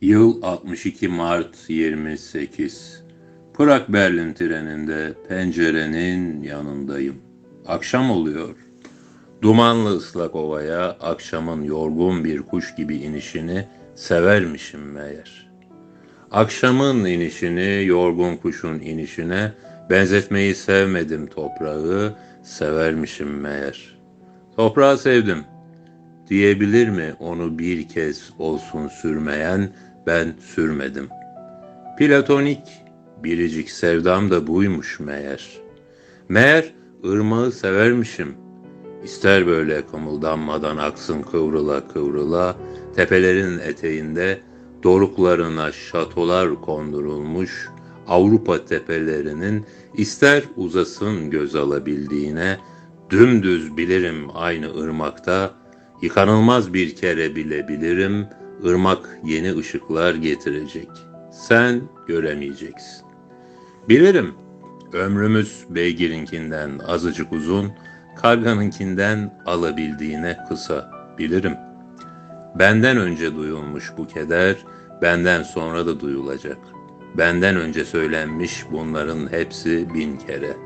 Yıl 62 Mart 28. Prag Berlin treninde pencerenin yanındayım. Akşam oluyor. Dumanlı ıslak ovaya akşamın yorgun bir kuş gibi inişini severmişim meğer. Akşamın inişini yorgun kuşun inişine benzetmeyi sevmedim toprağı, severmişim meğer. Toprağı sevdim. Diyebilir mi onu bir kez olsun sürmeyen ben sürmedim. Platonik biricik sevdam da buymuş meğer. Meğer ırmağı severmişim. İster böyle kımıldanmadan aksın kıvrıla kıvrıla, tepelerin eteğinde doruklarına şatolar kondurulmuş Avrupa tepelerinin ister uzasın göz alabildiğine, dümdüz bilirim aynı ırmakta, yıkanılmaz bir kere bile bilirim, ırmak yeni ışıklar getirecek. Sen göremeyeceksin. Bilirim, ömrümüz beygirinkinden azıcık uzun, karganınkinden alabildiğine kısa, bilirim. Benden önce duyulmuş bu keder, benden sonra da duyulacak. Benden önce söylenmiş bunların hepsi bin kere.